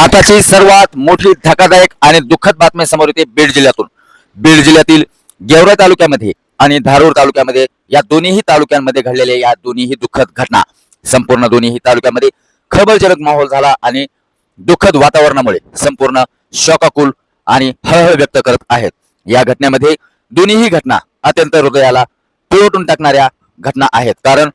आताची सर्वात मोठी धक्कादायक आणि दुःखद बातमी समोर येते बीड जिल्ह्यातून. बीड जिल्ह्यातील गेवरा तालुक्यामध्ये आणि धारूर तालुक्यामध्ये या दोन्हीही तालुक्यांमध्ये घडलेल्या या दोन्हीही दुःखद घटना संपूर्ण दोन्हीही तालुक्यामध्ये खबरजनक माहोल झाला आणि दुःखद वातावरणामुळे संपूर्ण शोकाकुल आणि हळहळ व्यक्त करत आहेत. या घटनेमध्ये दोन्हीही घटना अत्यंत हृदयाला पिळवटून टाकणाऱ्या घटना आहेत. कारण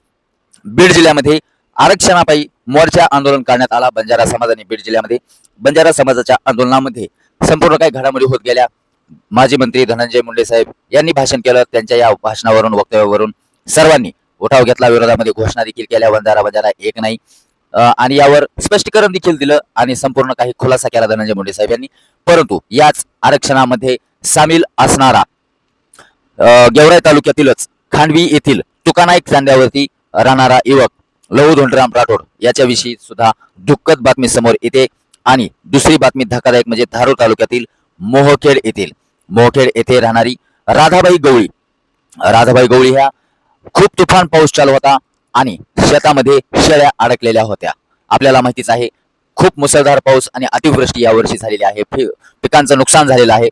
बीड जिल्ह्यामध्ये आरक्षणापायी मोर्चा आंदोलन करण्यात आला. बंजारा समाजाने बीड जिल्ह्यामध्ये. बंजारा समाजाच्या आंदोलनामध्ये संपूर्ण काही घडामोडी होत गेल्या. माजी मंत्री धनंजय मुंडे साहेब यांनी भाषण केलं. त्यांच्या या भाषणावरून वक्तव्यावरून सर्वांनी उठाव घेतला. विरोधामध्ये घोषणा देखील केल्या. बंजारा बंजारा एक नाही. आणि यावर स्पष्टीकरण देखील दिलं आणि संपूर्ण काही खुलासा केला धनंजय मुंडे साहेब यांनी. परंतु याच आरक्षणामध्ये सामील असणारा गेवराई तालुक्यातीलच खांडवी येथील तुकानाईक चांद्यावरती राहणारा युवक लहू धोंडराम राठोड याच्याविषयी सुद्धा दुःखद बातमी समोर येते. आणि दुसरी बातमी धक्कादायक म्हणजे धारूर तालुक्यातील मोहखेड येथील. मोहखेड येथे राहणारी राधाबाई गवळी. राधाबाई गवळी ह्या खूप तुफान पाऊस चालू होता आणि शेतामध्ये शेळ्या अडकलेल्या होत्या. आपल्याला माहितीच आहे खूप मुसळधार पाऊस आणि अतिवृष्टी यावर्षी झालेली आहे. पिकांचं नुकसान झालेलं आहे.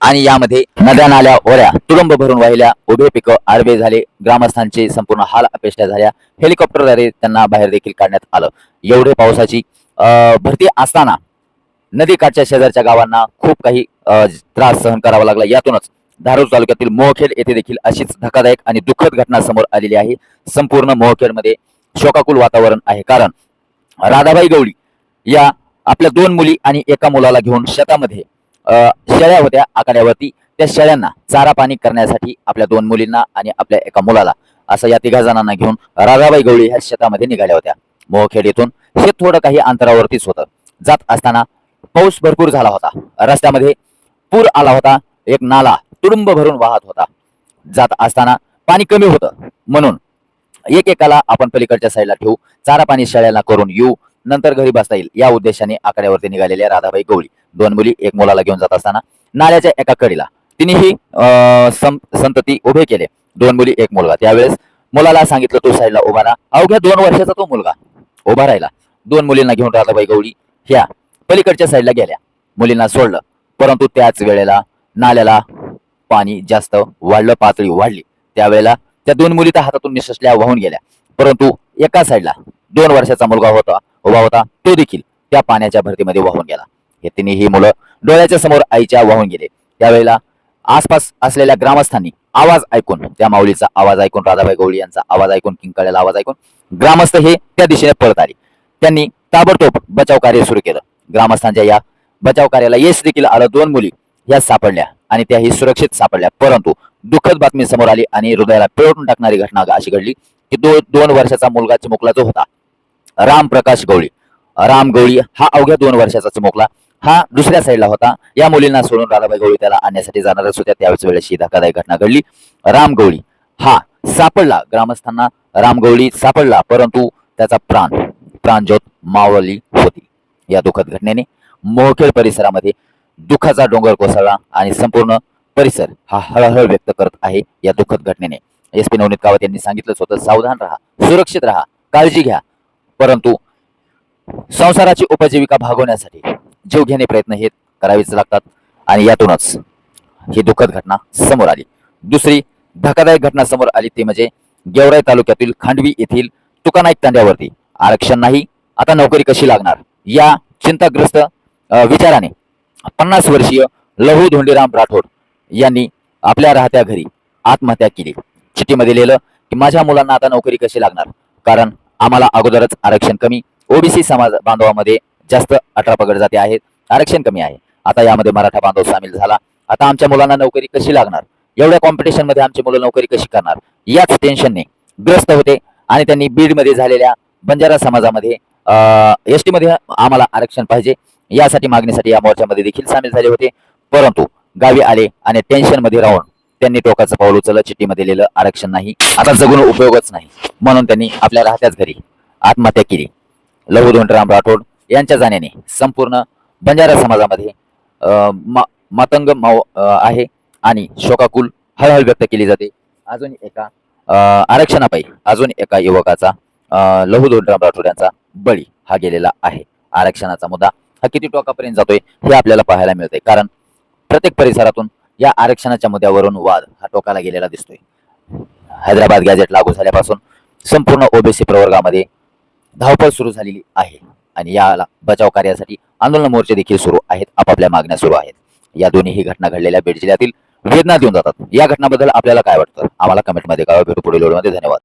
आणि यामध्ये नद्या नाल्या ओऱ्या तुडुंब भरून वाहिल्या उभे पिकं आडवे झाले ग्रामस्थांचे संपूर्ण हाल अपेक्षा झाल्या. हेलिकॉप्टरद्वारे त्यांना बाहेर देखील काढण्यात आलं. एवढे पावसाची भरती असताना नदीकाठच्या शेजारच्या गावांना खूप काही त्रास सहन करावा लागला. यातूनच धारूर तालुक्यातील मोहखेड येथे देखील अशीच धक्कादायक आणि दुःखद घटना समोर आलेली आहे. संपूर्ण मोहखेडमध्ये शोकाकुल वातावरण आहे. कारण राधाबाई गवळी या आपल्या दोन मुली आणि एका मुलाला घेऊन शेतामध्ये शेळ्या होत्या आखाड्यावरती त्या शेळ्यांना चारा पाणी करण्यासाठी आपल्या दोन मुलींना आणि आपल्या एका मुलाला असं या तिघा जणांना घेऊन राधाबाई गवळी ह्या शेतामध्ये निघाल्या होत्या. मोहखेड येथून हे थोडं काही अंतरावरतीच होतं. जात असताना पाऊस भरपूर झाला होता. रस्त्यामध्ये पूर आला होता. एक नाला तुडुंब भरून वाहत होता. जात असताना पाणी कमी होतं. म्हणून एक एकाला आपण पलीकडच्या साईडला ठेवू. चारा पाणी शेळ्याला करून येऊ. नंतर घरी बसता येईल. या उद्देशाने आकड्यावरती निघालेल्या राधाबाई गवळी. दोन मुली एक मुलाला घेऊन जात असताना नाल्याच्या एका कडीला. तिनेही अं, संतती उभे केले. दोन मुली एक मुलगा. त्यावेळेस मुलाला सांगितलं तो साईडला उभा राहा. अवघ्या दोन वर्षाचा तो मुलगा. उभा राहिला. दोन मुलींना घेऊन राधाबाई गवळी ह्या पलीकडच्या साईडला गेल्या. मुलींना सोडलं. परंतु त्याच वेळेला नाल्याला पाणी जास्त वाढलं पातळी वाढली. त्यावेळेला त्या दोन मुली तर हातातून निससल्या वाहून गेल्या. परंतु एका साईडला दोन वर्षाचा मुलगा होता उभा होता तो देखील त्या पाण्याच्या भरतीमध्ये वाहून गेला. हे तिन्ही मुलं डोळ्याच्या समोर आईच्या वाहून गेले. त्यावेळेला आसपास असलेल्या ग्रामस्थांनी आवाज ऐकून त्या माऊलीचा आवाज ऐकून राधाबाई गवळी यांचा आवाज ऐकून किंकाळ्याला आवाज ऐकून ग्रामस्थ हे त्या दिशेने पळत आले. त्यांनी ताबडतोब बचाव कार्य सुरू केलं. ग्रामस्थांच्या या बचाव कार्याला यश देखील आलं. दोन मुली ह्या सापडल्या आणि त्याही सुरक्षित सापडल्या. परंतु दुःखद बातमी समोर आली आणि हृदयाला पिळवून टाकणारी घटना अशी घडली की दो दोन वर्षाचा मुलगा चिमुकला जो होता. राम प्रकाश गवळी. राम गवळी हा अवघ्या दोन वर्षाचा चिमुकला. हा दुसऱ्या साईडला होता. या मुलींना सोडून राधाबाई गवळी त्याला आणण्यासाठी जाणारच होत्या. त्यावेळेस वेळेस ही धक्कादायक घटना घडली. राम गवळी हा सापडला. ग्रामस्थांना राम गवळी सापडला परंतु त्याचा प्राण प्राणज्योत मावळली होती. या दुःखद घटनेने मोहखेड परिसरामध्ये दुःखाचा डोंगर कोसळला आणि संपूर्ण परिसर हा हळहळ व्यक्त करत आहे. या दुःखद घटनेने एस पी नवनीत कावत यांनी सांगितलंच होतं सावधान राहा सुरक्षित राहा काळजी घ्या. परंतु संसाराची उपजीविका भागवण्यासाठी जीव घेणे प्रयत्न हे करावेच लागतात आणि यातूनच ही दुःखद घटना समोर आली. दुसरी धक्कादायक घटना समोर आली ती म्हणजे गेवराई तालुक्यातील खांडवी येथील तुकानाईक तांड्यावरती. आरक्षण नाही आता नोकरी कशी लागणार? या चिंताग्रस्त विचाराने पन्नास वर्षीय लहू धोंडीराम राठोड यांनी आपल्या राहत्या घरी आत्महत्या केली. चिठ्ठीमध्ये लिहिलं की माझ्या मुलांना आता नोकरी कशी लागणार? कारण आम्हाला अगोदरच आरक्षण कमी ओबीसी समाज बांधवामध्ये जास्त अठरा पगड जाती आहेत. आरक्षण कमी आहे. आता यामध्ये मराठा बांधव सामील झाला. आता आमच्या मुलांना नोकरी कशी लागणार? एवढ्या कॉम्पिटिशनमध्ये आमची मुलं नोकरी कशी करणार? याच टेन्शनने ग्रस्त होते आणि त्यांनी बीडमध्ये झालेल्या बंजारा समाजामध्ये एस टीमध्ये आम्हाला आरक्षण पाहिजे. यासाठी मागणीसाठी या मोर्चामध्ये देखील सामील झाले होते. परंतु गावी आले आणि टेन्शनमध्ये राहून त्यांनी टोकाचं पाऊल उचललं चिठ्ठीमध्ये लिहिलं आरक्षण नाही. आता जगून उपयोगच नाही. म्हणून त्यांनी आपल्या राहत्याच घरी आत्महत्या केली. लहू धोंडराम राठोड यांच्या जाण्याने संपूर्ण बंजारा समाजामध्ये मा- मातंग माव आहे आणि शोकाकुल हळहळ व्यक्त केली जाते. अजून एका आरक्षणापायी अजून एका युवकाचा अं, लहू धोंडराम राठोड यांचा बळी हा गेलेला आहे. आरक्षणाचा मुद्दा हा किती टोकापर्यंत जातोय हे आपल्याला पाहायला मिळतंय. कारण प्रत्येक परिसरातून या आरक्षणाच्या मुद्द्यावरून वाद हा टोकाला गेलेला दिसतोय. हैदराबाद गॅजेट लागू झाल्यापासून संपूर्ण ओबीसी प्रवर्गामध्ये धावपळ सुरू झालेली आहे. आणि याला बचाव कार्यासाठी आंदोलन मोर्चे देखील सुरू आहेत. आपापल्या मागण्या सुरू आहेत. या दोन्ही घटना घडलेल्या बीड जिल्ह्यातील वेदना देऊन जातात. या घटनाबद्दल आपल्याला काय वाटतं? आम्हाला कमेंटमध्ये कळवा. भेटू पुढील व्हिडिओमध्ये. धन्यवाद.